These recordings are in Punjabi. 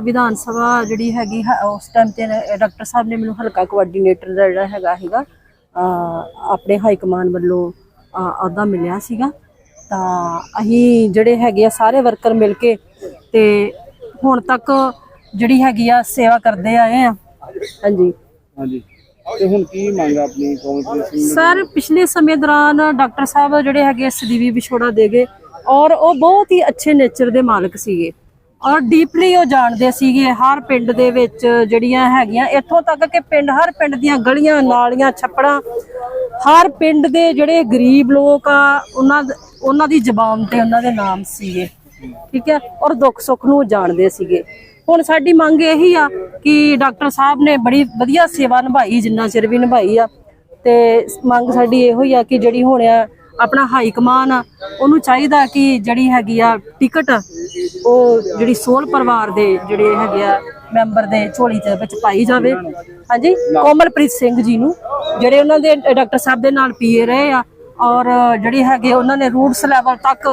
ਔਰ ਵਿਧਾਨ ਸਭਾ ਜਿਹੜੀ ਹੈਗੀ ਹੈ, ਉਸ ਟਾਈਮ ਤੇ ਡਾਕਟਰ ਸਾਹਿਬ ਨੇ ਮੈਨੂੰ ਹਲਕਾ ਕੋਆਰਡੀਨੇਟਰ ਦਾ ਜਿਹੜਾ ਹੈਗਾ ਹੈਗਾ ਅਹ ਆਪਣੇ ਹਾਈ ਕਮਾਨ ਵੱਲੋਂ ਅਹ ਅਹੁਦਾ ਮਿਲਿਆ ਸੀਗਾ। ਤਾਂ ਅਸੀਂ ਜਿਹੜੇ ਹੈਗੇ ਆ ਸਾਰੇ ਵਰਕਰ ਮਿਲ ਕੇ ਤੇ ਹੁਣ ਤੱਕ ਜਿਹੜੀ ਹੈਗੀ ਆ ਸੇਵਾ ਕਰਦੇ ਆਏ ਆ। ਹਾਂਜੀ। ਹਾਂਜੀ। ਤੇ ਹੁਣ ਕੀ ਮੰਗ ਆ ਆਪਣੀ ਸਰ ਪਿਛਲੇ ਸਮੇਂ ਦੌਰਾਨ ਡਾਕਟਰ ਸਾਹਿਬ ਜਿਹੜੇ ਹੈਗੇ ਸਦੀਵੀ ਵਿਛੋੜਾ ਦੇ ਗਏ ਔਰ ਉਹ ਬਹੁਤ ਹੀ ਅੱਛੇ ਨੇਚਰ ਦੇ ਮਾਲਕ ਸੀਗੇ। ਔਰ ਡੀਪਲੀ ਉਹ ਜਾਣਦੇ ਸੀਗੇ ਹਰ ਪਿੰਡ ਦੇ ਵਿੱਚ ਜਿਹੜੀਆਂ ਹੈਗੀਆਂ। ਇੱਥੋਂ ਤੱਕ ਕਿ ਪਿੰਡ, ਹਰ ਪਿੰਡ ਦੀਆਂ ਗਲੀਆਂ, ਨਾਲੀਆਂ, ਛੱਪੜਾਂ, ਹਰ ਪਿੰਡ ਦੇ ਜਿਹੜੇ ਗਰੀਬ ਲੋਕ ਆ, ਉਹਨਾਂ ਉਹਨਾਂ ਦੀ ਜ਼ਬਾਨ ਤੇ ਉਹਨਾਂ ਦੇ ਨਾਮ ਸੀਗੇ। ਠੀਕ ਹੈ? ਔਰ ਦੁੱਖ ਸੁੱਖ ਨੂੰ ਜਾਣਦੇ ਸੀਗੇ। ਹੁਣ ਸਾਡੀ ਮੰਗ ਇਹੀ ਆ ਕਿ ਡਾਕਟਰ ਸਾਹਿਬ ਨੇ ਬੜੀ ਵਧੀਆ ਸੇਵਾ ਨਿਭਾਈ, ਜਿੰਨਾ ਚਿਰ ਵੀ ਨਿਭਾਈ ਆ। ਤੇ ਮੰਗ ਸਾਡੀ ਇਹੋ ਹੀ ਆ ਕਿ ਜਿਹੜੀ ਹੁਣ ਆ ਆਪਣਾ ਹਾਈ ਕਮਾਨ ਆ ਉਹਨੂੰ ਚਾਹੀਦਾ ਕਿ ਜਿਹੜੀ ਹੈਗੀ ਆ ਟਿਕਟ, ਉਹ ਜਿਹੜੀ ਸੋਲ ਪਰਿਵਾਰ ਦੇ ਜਿਹੜੇ ਹੈਗੇ ਆ ਮੈਂਬਰ ਦੇ ਝੋਲੀ ਦੇ ਵਿੱਚ ਪਾਈ ਜਾਵੇ ਹਾਂਜੀ, ਕੋਮਲਪ੍ਰੀਤ ਸਿੰਘ ਜੀ ਨੂੰ, ਜਿਹੜੇ ਉਹਨਾਂ ਦੇ ਡਾਕਟਰ ਸਾਹਿਬ ਦੇ ਨਾਲ ਪੀਏ ਰਹੇ ਆ ਔਰ ਜਿਹੜੇ ਹੈਗੇ ਉਹਨਾਂ ਨੇ ਰੂਟਸ ਲੈਵਲ ਤੱਕ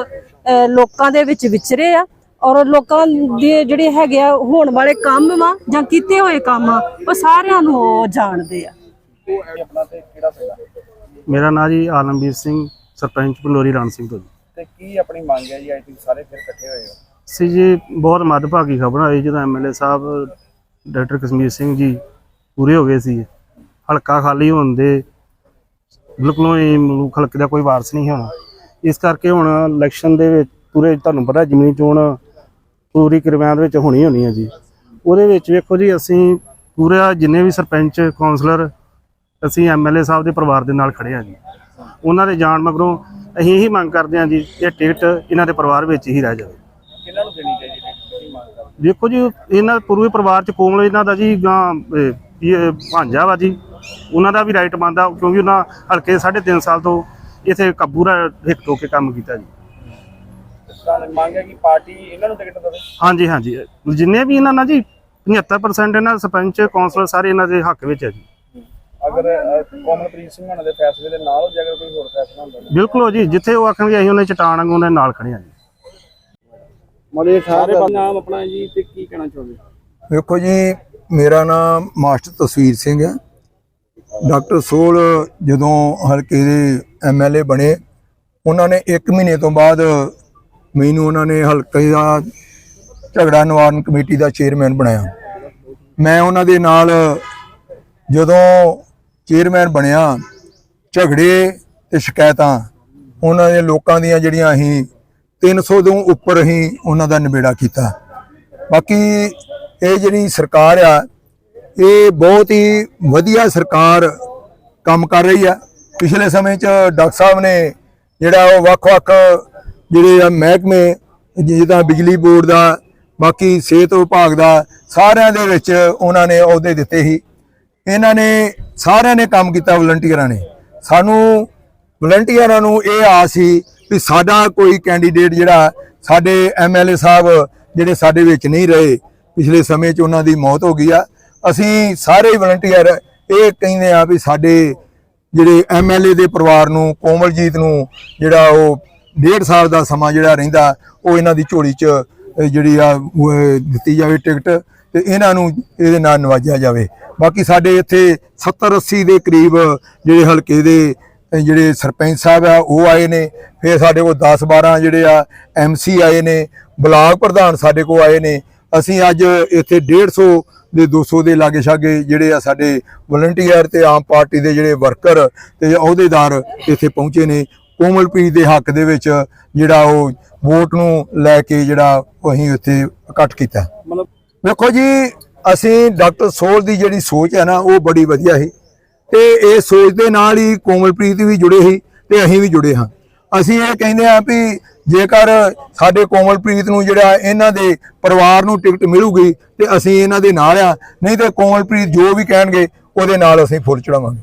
ਲੋਕਾਂ ਦੇ ਵਿੱਚ ਵਿਚਰੇ ਆ ਔਰ ਲੋਕਾਂ ਦੇ ਜਿਹੜੇ ਹੈਗੇ ਆ ਹੋਣ ਵਾਲੇ ਕੰਮ ਵਾ ਜਾਂ ਕੀਤੇ ਹੋਏ ਕੰਮ ਆ ਉਹ ਸਾਰਿਆਂ ਨੂੰ ਉਹ ਜਾਣਦੇ ਆ ਆ? ਮੇਰਾ ਨਾਂ ਜੀ ਆਲਮਵੀਰ ਸਿੰਘ ਸਰਪੰਚ ਪੰਡੋਰੀ ਰਣ ਸਿੰਘ ਤੋਂ ਜੀ। ਤੇ ਕੀ ਆਪਣੀ ਮੰਗ ਹੈ ਜੀ? ਅੱਜ ਤੁਸੀਂ ਸਾਰੇ ਫਿਰ ਇਕੱਠੇ ਹੋਏ ਹੋ। ਸੀ ਜੀ ਬਹੁਤ ਮੱਦਭਾਗੀ ਖਬਰ ਆਈ ਜਦੋਂ ਐਮਐਲਏ ਸਾਹਿਬ ਡਾਕਟਰ ਕਸ਼ਮੀਰ ਸਿੰਘ ਜੀ ਪੂਰੇ ਹੋ ਗਏ ਸੀ ਹਲਕਾ ਖਾਲੀ ਹੋਣ ਦੇ ਬਿਲਕੁਲ ਹੀ ਮਲੂਕ ਹਲਕੇ ਦਾ ਕੋਈ ਵਾਰਸ ਨਹੀਂ ਹੋਣਾ। ਇਸ ਕਰਕੇ ਹੁਣ ਇਲੈਕਸ਼ਨ ਦੇ ਵਿੱਚ ਪੂਰੇ ਤੁਹਾਨੂੰ ਪਤਾ ਜ਼ਮੀਨੀ ਚੋਣ ਪੂਰੀ ਕਿਰਵਾਨ ਦੇ ਵਿੱਚ ਹੋਣੀ ਹੋਣੀ ਹੈ ਜੀ। ਉਹਦੇ ਵਿੱਚ ਵੇਖੋ ਜੀ ਅਸੀਂ ਪੂਰਾ ਜਿੰਨੇ ਵੀ ਸਰਪੰਚ ਕਾਉਂਸਲਰ ਅਸੀਂ ਐਮਐਲਏ ਸਾਹਿਬ ਦੇ ਪਰਿਵਾਰ ਦੇ ਨਾਲ ਖੜੇ ਹਾਂ ਜੀ। ਉਹਨਾਂ ਦੇ ਜਾਣ ਮਗਰੋਂ ਅਸੀਂ ਇਹੀ ਮੰਗ ਕਰਦੇ ਹਾਂ ਜੀ ਇਹ ਟਿਕਟ ਇਹਨਾਂ ਦੇ ਪਰਿਵਾਰ ਵਿੱਚ ਹੀ ਰਹਿ ਜਾਵੇ। ਕਿਹਨਾਂ ਨੂੰ ਦੇਣੀ ਚਾਹੀਦੀ ਹੈ ਕੀ ਮੰਗ ਕਰਦੇ? ਦੇਖੋ ਜੀ ਇਹਨਾਂ ਪੂਰੇ ਪਰਿਵਾਰ ਚ ਕੋਮਲ ਇਹਨਾਂ ਦਾ ਜੀ ਇਹ ਭਾਂਜਾ ਵਾ ਜੀ। ਉਹਨਾਂ ਦਾ ਵੀ ਰਾਈਟ ਬਣਦਾ ਕਿਉਂਕਿ ਉਹਨਾਂ ਹਲਕੇ 3.5 ਸਾਲ ਤੋਂ ਇੱਥੇ ਕਬੂਰਾ ਹਿੱਕ ਟੋ ਕੇ ਕੰਮ ਕੀਤਾ ਜੀ। ਤਾਂ ਮੰਗ ਹੈ ਕਿ ਪਾਰਟੀ ਇਹਨਾਂ ਨੂੰ ਟਿਕਟ ਦੇਵੇ। ਹਾਂਜੀ ਹਾਂਜੀ। ਜਿੰਨੇ ਵੀ ਇਹਨਾਂ ਨਾਲ ਜੀ 75% ਇਹਨਾਂ ਸਰਪੰਚ ਕੌਂਸਲਰ ਸਾਰੇ ਇਹਨਾਂ ਦੇ ਹੱਕ ਵਿੱਚ ਹੈ ਜੀ। ਅਗਰ ਅ, ਕੋਮਲਪ੍ਰੀਤ ਸਿੰਘ ਹੋਣਾ ਦੇ ਫੈਸਲੇ ਦੇ ਨਾਲ ਹੋ ਜੇ ਅਗਰ ਕੋਈ ਹੋਰ ਫੈਸਲਾ ਹੁੰਦਾ ਤਾਂ। ਬਿਲਕੁਲ ਜੀ ਜਿੱਥੇ ਉਹ ਆਖਣਗੇ ਅਸੀਂ ਉਹਨੇ ਚਟਾਨ ਵਾਂਗੂ ਉਹਦੇ ਨਾਲ ਖੜੇ ਹਾਂ ਜੀ। ਮਲੇ ਸਾਰੇ ਨਾਮ ਆਪਣਾ ਜੀ ਤੇ ਕੀ ਕਹਿਣਾ ਚਾਹੁੰਦੇ ਵੇਖੋ ਜੀ ਮੇਰਾ ਨਾਮ ਮਾਸਟਰ ਤਸਵੀਰ ਸਿੰਘ ਹੈ। ਡਾਕਟਰ ਸੋਲ ਜਦੋਂ ਹਲਕੇ ਦੇ ਐਮਐਲਏ ਬਣੇ ਉਹਨਾਂ ਨੇ 1 ਮਹੀਨੇ ਤੋਂ ਬਾਅਦ ਮੈਨੂੰ ਉਹਨਾਂ ਨੇ ਹਲਕੇ ਦਾ ਝਗੜਾ ਨਿਵਾਰਨ ਕਮੇਟੀ ਦਾ ਚੇਅਰਮੈਨ ਬਣਾਇਆ। ਮੈਂ ਉਹਨਾਂ ਦੇ ਨਾਲ ਜਦੋਂ ਚੇਅਰਮੈਨ ਬਣਿਆ, ਝਗੜੇ ਤੇ ਸ਼ਿਕਾਇਤਾਂ। ਉਹਨਾਂ ਦੇ ਲੋਕਾਂ ਦੀਆਂ ਜਿਹੜੀਆਂ ਅਸੀਂ 300 ਤੋਂ ਉੱਪਰ ਅਸੀਂ ਉਹਨਾਂ ਦਾ ਨਿਬੇੜਾ ਕੀਤਾ। ਬਾਕੀ ਇਹ ਜਿਹੜੀ ਸਰਕਾਰ ਆ, ਇਹ ਬਹੁਤ ਹੀ ਵਧੀਆ ਸਰਕਾਰ ਕੰਮ ਕਰ ਰਹੀ ਆ। ਪਿਛਲੇ ਸਮੇਂ 'ਚ ਡਾਕਟਰ ਸਾਹਿਬ ਨੇ ਜਿਹੜਾ ਉਹ ਵੱਖ-ਵੱਖ ਜਿਹੜੇ ਆ ਮਹਿਕਮੇ, ਜਿੱਦਾਂ ਬਿਜਲੀ ਬੋਰਡ ਦਾ, ਬਾਕੀ ਸਿਹਤ ਵਿਭਾਗ ਦਾ, ਸਾਰਿਆਂ ਦੇ ਵਿੱਚ ਉਹਨਾਂ ਨੇ ਅਹੁਦੇ ਦਿੱਤੇ ਸੀ। ਇਹਨਾਂ ਨੇ, ਸਾਰਿਆਂ ਨੇ ਕੰਮ ਕੀਤਾ ਵਲੰਟੀਅਰਾਂ ਨੇ। ਸਾਨੂੰ ਵਲੰਟੀਅਰਾਂ ਨੂੰ ਇਹ ਆਸ ਸੀ ਵੀ ਸਾਡਾ ਕੋਈ ਕੈਂਡੀਡੇਟ ਜਿਹੜਾ, ਸਾਡੇ ਐਮਐਲਏ ਸਾਹਿਬ ਜਿਹੜੇ ਸਾਡੇ ਵਿੱਚ ਨਹੀਂ ਰਹੇ, ਪਿਛਲੇ ਸਮੇਂ 'ਚ ਉਹਨਾਂ ਦੀ ਮੌਤ ਹੋ ਗਈ ਆ। ਅਸੀਂ ਸਾਰੇ ਵਲੰਟੀਅਰ ਇਹ ਕਹਿੰਦੇ ਆ ਵੀ ਸਾਡੇ ਜਿਹੜੇ ਐਮਐਲਏ ਦੇ ਪਰਿਵਾਰ ਨੂੰ, ਕੋਮਲਜੀਤ ਨੂੰ ਜਿਹੜਾ ਉਹ ਡੇਢ ਸਾਲ ਦਾ ਸਮਾਂ ਜਿਹੜਾ ਰਹਿੰਦਾ, ਉਹ ਇਹਨਾਂ ਦੀ ਝੋਲੀ 'ਚ ਜਿਹੜੀ ਆ ਦਿੱਤੀ ਜਾਵੇ ਟਿਕਟ ਤੇ ਇਹਨਾਂ ਨੂੰ ਇਹਦੇ ਨਾਲ ਨਵਾਜਿਆ ਜਾਵੇ। ਬਾਕੀ ਸਾਡੇ ਇੱਥੇ 70 80 ਦੇ ਕਰੀਬ ਜਿਹੜੇ ਹਲਕੇ ਦੇ ਜਿਹੜੇ ਸਰਪੰਚ ਸਾਹਿਬ ਆ, ਉਹ ਆਏ ਨੇ। ਫਿਰ ਸਾਡੇ ਕੋਲ 10 12 ਜਿਹੜੇ ਆ ਐਮਸੀ ਆਏ ਨੇ। ਬਲਾਕ ਪ੍ਰਧਾਨ ਸਾਡੇ ਕੋਲ ਆਏ ਨੇ। ਅਸੀਂ ਅੱਜ ਇੱਥੇ 150 ਦੇ 200 ਦੇ ਲਾਗੇ ਛਾਗੇ ਜਿਹੜੇ ਆ ਸਾਡੇ ਵਲੰਟੀਅਰ ਤੇ ਆਮ ਪਾਰਟੀ ਦੇ ਜਿਹੜੇ ਵਰਕਰ ਤੇ ਅਹੁਦੇਦਾਰ ਇੱਥੇ ਪਹੁੰਚੇ ਨੇ। ਕੋਮਲਪ੍ਰੀਤ ਦੇ ਹੱਕ ਦੇ ਵਿੱਚ ਜਿਹੜਾ ਉਹ ਵੋਟ ਨੂੰ ਲੈ ਕੇ ਜਿਹੜਾ ਅਸੀਂ ਉੱਥੇ ਇਕੱਠ ਕੀਤਾ। ਮਤਲਬ ਵੇਖੋ ਜੀ, ਅਸੀਂ ਡਾਕਟਰ ਸੋਲ ਦੀ ਜਿਹੜੀ ਸੋਚ ਹੈ ਨਾ, ਉਹ ਬੜੀ ਵਧੀਆ ਸੀ। ਤੇ ਇਹ ਸੋਚ ਦੇ ਨਾਲ ਹੀ ਕੋਮਲਪ੍ਰੀਤ ਵੀ ਜੁੜੇ ਸੀ ਤੇ ਅਸੀਂ ਵੀ ਜੁੜੇ ਹਾਂ। ਅਸੀਂ ਇਹ ਕਹਿੰਦੇ ਹਾਂ ਵੀ ਜੇਕਰ ਸਾਡੇ ਕੋਮਲਪ੍ਰੀਤ ਨੂੰ ਜਿਹੜਾ ਇਹਨਾਂ ਦੇ ਪਰਿਵਾਰ ਨੂੰ ਟਿਕਟ ਮਿਲੂਗੀ ਤੇ ਅਸੀਂ ਇਹਨਾਂ ਦੇ ਨਾਲ ਆ ਨਹੀਂ ਤੇ ਕੋਮਲਪ੍ਰੀਤ ਜੋ ਵੀ ਕਹਿਣਗੇ, ਉਹਦੇ ਨਾਲ ਅਸੀਂ ਫੁੱਲ ਚੜਾਵਾਂਗੇ